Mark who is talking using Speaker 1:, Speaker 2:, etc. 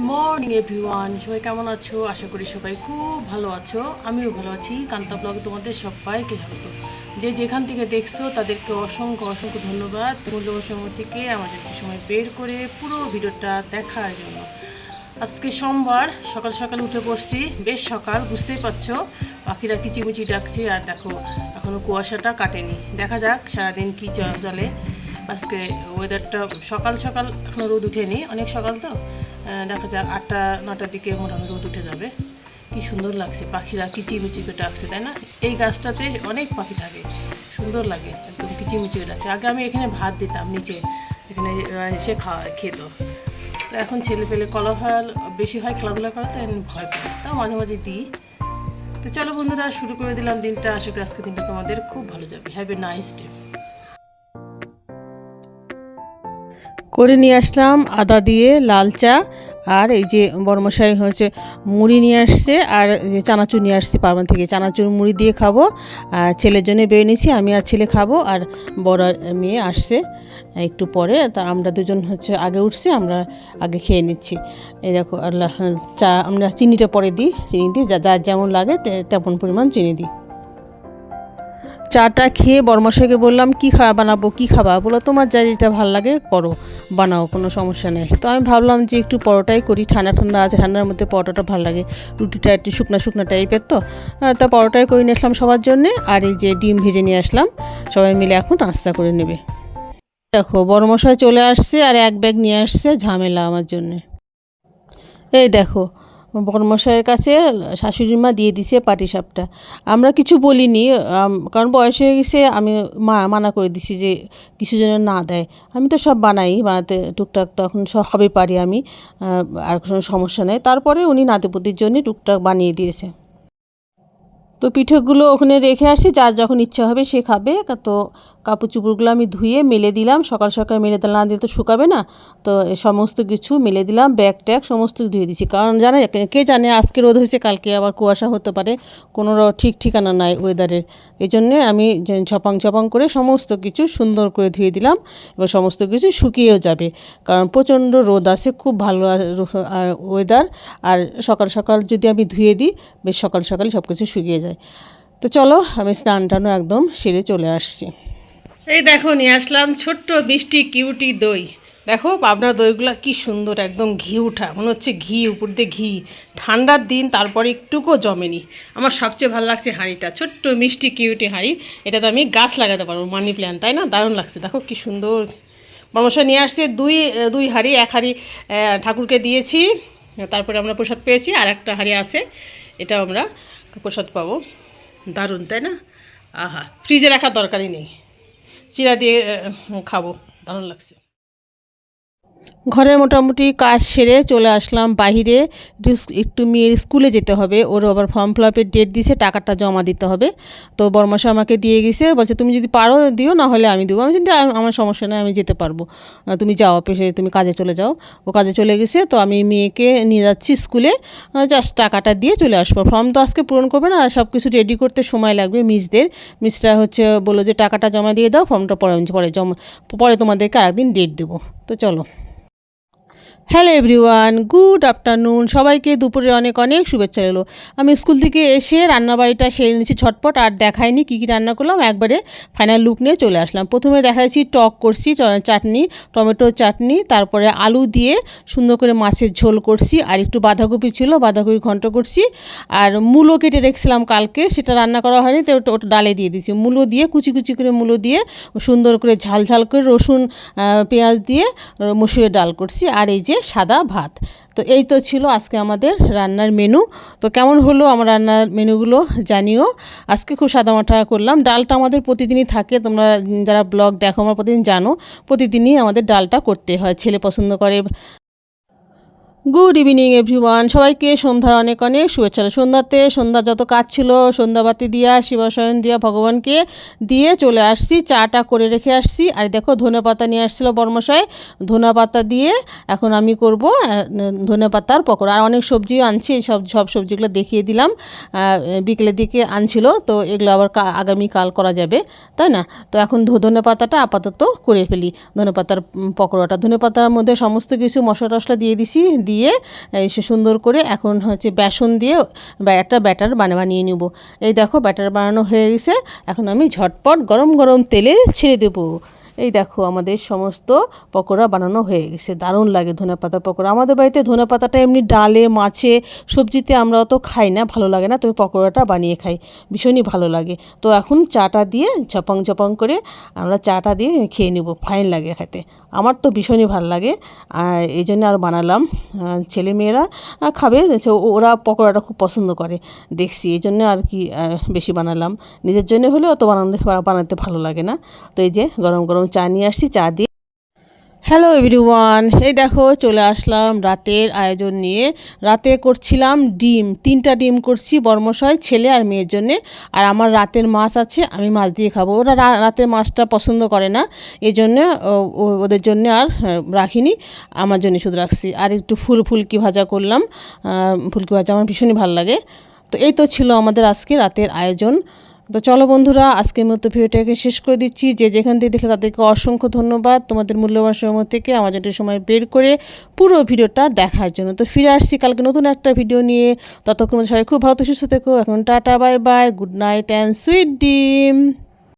Speaker 1: Morning everyone সবাই কেমন আছো? আশা করি সবাই খুব ভালো আছো। আমিও ভালো আছি। কান্তা ব্লগে তোমাদের সবাইকে স্বাগত। যে যেখান থেকে দেখছ, তাদেরকে অসংখ্য অসংখ্য ধন্যবাদ। মূল্যবান সময় থেকে আমাদেরকে সময় বের করে পুরো ভিডিওটা দেখার জন্য। আজকে সোমবার, সকাল সকাল উঠে পড়ছি। বেশ সকাল, বুঝতেই পারছ। পাখিরা কিচিমিচি ডাকছে আর দেখো এখনও কুয়াশাটা কাটেনি। দেখা যাক সারাদিন কি চলে। আজকে ওয়েদারটা সকাল সকাল এখনও রোদ উঠেনি। অনেক সকাল তো? দেখা যাক আটটা, নটার দিকে মোটামুটি রোদ উঠে যাবে। কি সুন্দর লাগছে, পাখিরা কিচিমিচি করে ডাকছে তাই না? এই গাছটাতে অনেক পাখি থাকে, সুন্দর লাগে, একদম কিচিমিচি করে ডাকে আগে আমি এখানে ভাত দিতাম, নিচে। এখানে এসে খাওয়া খেত। তো এখন ছেলে পেলে কলাফল বেশি হয় খেলাধুলা করা তো আমি ভয় পাই। তাও মাঝে মাঝে দিই। তো চলো বন্ধুরা, শুরু করে দিলাম দিনটা। আশা করি আজকে দিনটা তোমাদের খুব ভালো যাবে। হ্যাভ এ নাইস ডে করে নিয়ে আসলাম, আদা দিয়ে লাল চা, আর এই যে বর্মশাই হচ্ছে মুড়ি নিয়ে আসছে, আর যে চানাচুর নিয়ে আসছে পারবান থেকে। চানাচুর মুড়ি দিয়ে খাব, আর ছেলের জন্য বেরিয়ে নিয়েছি, আমি আর ছেলে খাব, আর বড় মেয়ে আসছে একটু পরে, তা আমরা দুজন হচ্ছে আগে উঠছি, আমরা আগে খেয়ে নিচ্ছি। এই দেখো, আল্লাহ, চা, আমরা চিনিটা পরে দিই, চিনি দিই যা, যার যেমন লাগে তেমন পরিমাণ চিনি দিই। চাটা খেয়ে বর্মশাইকে বললাম, কি খাওয়া বানাবো, কি খাবা? বলো তোমার যা যেটা ভালো লাগে করো, বানাও, কোনো সমস্যা নেই। তো আমি ভাবলাম যে একটু পরোটাই করি, ঠান্ডা ঠান্ডা আছে, ঠান্ডার মধ্যে পরোটাটা ভালো লাগে রুটিটা একটু শুকনা শুকনা টাইপের তো। তা পরোটাই করে নিয়ে আসলাম সবার জন্যে, আর এই যে ডিম ভেজে নিয়ে আসলাম, সবাই মিলে এখন নাস্তা করে নেবে। দেখো বড়মশাই চলে আসছে আর এক ব্যাগ নিয়ে আসছে, ঝামেলা আমার জন্যে। এই দেখো বড়মশাইয়ের কাছে শাশুড়ি মা দিয়ে দিছে পাটিসাপটা আমরা কিছু বলিনি কারণ বয়স হয়ে গেছে, আমি মা, মানা করে দিছি যে কিছু যেন না দেয়। আমি তো সব বানাই, বানাতে টুকটাক তখন সবই পারি আমি আর কোনো সমস্যা নেই। তারপরে উনি নাতিপতির জন্য টুকটাক বানিয়ে দিয়েছে। তো পিঠেগুলো ওখানে রেখে আসি, যার যখন ইচ্ছা হবে সে খাবে। তো কাপড় চুপড়গুলো আমি ধুয়ে মেলে দিলাম, সকাল সকাল মেলে দিলাম, না দিলে তো শুকাবে না। তো সমস্ত কিছু মেলে দিলাম, ব্যাগ ট্যাগ সমস্ত ধুয়ে দিচ্ছি কারণ জানে কে- জানে আজকে রোদ হয়েছে, কালকে আবার কুয়াশা হতে পারে, কোনো ঠিক ঠিকানা নাই ওয়েদারের এই জন্যে আমি ছপাং ছপাং করে সমস্ত কিছু সুন্দর করে ধুয়ে দিলাম, এবার সমস্ত কিছু শুকিয়েও যাবে। কারণ প্রচণ্ড রোদ আছে, খুব ভালো ওয়েদার আর সকাল সকাল যদি আমি ধুয়ে দিই, বেশ সকাল সকাল সব কিছু শুকিয়ে যায়। তো চলো, আমি স্নান টানও একদম সেরে চলে আসছি। এই দেখো, নিয়ে আসলাম ছোট্ট মিষ্টি কিউটি দই। দেখো পাবনার দইগুলো কি সুন্দর, একদম ঘি উঠা। মনে হচ্ছে ঘি, উপর দিয়ে ঘি। ঠান্ডার দিন, তারপরে একটুকু জমেনি। আমার সবচেয়ে ভালো লাগছে হাঁড়িটা। ছোট্ট মিষ্টি কিউটি হাঁড়ি। এটাতে আমি গাছ লাগাতে পারব, মানি প্ল্যান তাই না? দারুণ লাগছে। দেখো কি সুন্দর। মামসা নিয়ে আসছে, দুই দুই হাঁড়ি, এক হাঁড়ি ঠাকুরকে দিয়েছি। তারপরে আমরা প্রসাদ পেয়েছি আর একটা হাঁড়ি আছে। এটাও আমরা প্রসাদ পাবো। দারুণ, তাই না? আহা ফ্রিজে রাখার দরকারই নেই। চিরা দিয়ে খাব, দারুণ লাগছে। ঘরে মোটামুটি কাজ সেরে চলে আসলাম বাহিরে। একটু মেয়ের স্কুলে যেতে হবে। ওর আবার ফর্ম ফিল আপের ডেট দিয়েছে টাকাটা জমা দিতে হবে। তো বর্মাশা আমাকে দিয়ে গেছে, বলছে, তুমি যদি পারো দিও, না হলে আমি দেবো। আমি কিন্তু আমার সমস্যা নেই, আমি যেতে পারব। তুমি যাও অফিসে, তুমি কাজে চলে যাও। ও কাজে চলে গেছে, তো আমি মেয়েকে নিয়ে যাচ্ছি স্কুলে। জাস্ট টাকাটা দিয়ে চলে আসব। ফর্ম তো আজকে পূরণ করবে না সব কিছু রেডি করতে সময় লাগবে মিসদের। মিসটা হচ্ছে, বলল যে, টাকাটা জমা দিয়ে দাও, ফর্মটা পরে পরে জমা, পরে তোমাদেরকে আরেকদিন ডেট দেবো। তো চলো। Hello everyone, good afternoon. সবাইকে দুপুরে অনেক অনেক শুভেচ্ছা এলো আমি স্কুল থেকে এসে রান্নাবাড়িটা সেরে নিয়েছি ছটপট আর দেখাইনি কী কী রান্না করলাম, একবারে ফাইনাল লুক নিয়ে চলে আসলাম। প্রথমে দেখাচ্ছি টক করছি চাটনি, টমেটো চাটনি, তারপরে আলু দিয়ে সুন্দর করে মাছের ঝোল করছি, আর একটু বাঁধাকপি ছিল, বাঁধাকপি ঘন্ট করছি। আর মূলো কেটে রেখেছিলাম কালকে, সেটা রান্না করা হয়নি, তো ওটা ডালে দিয়ে দিয়েছি। মূলো দিয়ে, কুচি কুচি করে মূলো দিয়ে সুন্দর করে ঝাল ঝাল করে রসুন পেঁয়াজ দিয়ে মসুরের ডাল করছি। আর এই যে সাদা ভাত। তো এই তো ছিল আজকে আমাদের রান্নার মেনু তো কেমন হলো আমার রান্নার মেনুগুলো জানিও। আজকে খুব সাদা মাঠা করলাম। ডালটা আমাদের প্রতিদিনই থাকে। তোমরা যারা ব্লগ দেখো, আমার প্রতিদিন জানো, প্রতিদিনই আমাদের ডালটা করতে হয়। ছেলে পছন্দ করে গুড ইভিনিং এভরিওয়ান সবাইকে সন্ধ্যার অনেক অনেক শুভেচ্ছা। সন্ধ্যাতে সন্ধ্যা যত কাজ ছিল, সন্ধ্যাবাতি দিয়া, শিবাশয়ন দিয়া ভগবানকে দিয়ে চলে আসছি, চাটা করে রেখে আসছি। আর দেখো ধনে পাতা নিয়ে আসছিল বর্মশাই। ধনে পাতা দিয়ে এখন আমি করব ধনে পাতার পকোড়া। আর অনেক সবজিও আনছি সব সব সবজিগুলো দেখিয়ে দিলাম। বিকেলের দিকে আনছিল, তো এগুলো আবার আগামীকাল করা যাবে, তাই না? তো এখন ধনে পাতাটা আপাতত করে ফেলি ধনে পাতার পকোড়াটা। ধনে পাতার মধ্যে সমস্ত কিছু মশলা টশলা দিয়ে দিছি দিয়ে সুন্দর করে এখন হচ্ছে বেসন দিয়ে একটা ব্যাটার বানা বানিয়ে নেব। এই দেখো ব্যাটার বানানো হয়ে গেছে। এখন আমি ঝটপট গরম গরম তেলে ছেড়ে দেবো। এই দেখো আমাদের সমস্ত পকোড়া বানানো হয়ে গেছে। দারুণ লাগে ধনে পাতা পকোড়া। আমাদের বাড়িতে ধনে পাতাটা এমনি ডালে মাছে সবজিতে আমরা অত খাই না ভালো লাগে না তবে পকোড়াটা বানিয়ে খাই। ভীষণই ভালো লাগে। তো এখন চাটা দিয়ে ঝপাং ঝপাং করে আমরা চাটা দিয়ে খেয়ে নেব ফাইন লাগে খেতে। আমার তো ভীষণই ভালো লাগে। এই জন্য আর বানালাম। আহ, ছেলেমেয়েরা আহ, খাবে ওরা পকোড়াটা খুব পছন্দ করে। দেখছি এই জন্য আর কি বেশি বানালাম। নিজের জন্য হলেও অত বানাতে বানাতে ভালো লাগে না। তো এই যে গরম গরম চা নিয়ে আসছি, চা দিয়ে। হ্যালো এভরিওয়ান এই দেখো চলে আসলাম রাতের আয়োজন নিয়ে। রাতে করছিলাম ডিম, তিনটা ডিম করছি বর্মশয় ছেলে আর মেয়ের জন্যে। আর আমার রাতের মাছ আছে, আমি মাছ দিয়ে খাব। ওরা রাতের মাছটা পছন্দ করে না, এই জন্যে ওদের জন্য আর রাখিনি। আমার জন্য শুধু রাখছি। আর একটু ফুল ফুলকি ভাজা করলাম। ফুলকি ভাজা আমার ভীষণই ভালো লাগে। তো এই তো ছিল আমাদের আজকে রাতের আয়োজন। তো চলো বন্ধুরা, আজকের মতো ভিডিওটাকে শেষ করে দিচ্ছি। যে যেখান থেকে দেখলে তাদেরকে অসংখ্য ধন্যবাদ। তোমাদের মূল্যবান সময় থেকে আমার সময় বের করে পুরো ভিডিওটা দেখার জন্য। তো ফিরে আসছি কালকে নতুন একটা ভিডিও নিয়ে। ততক্ষণ সবাই খুব ভালো সুস্থ থেকো। এখন tata, bye bye. Good night and sweet dream.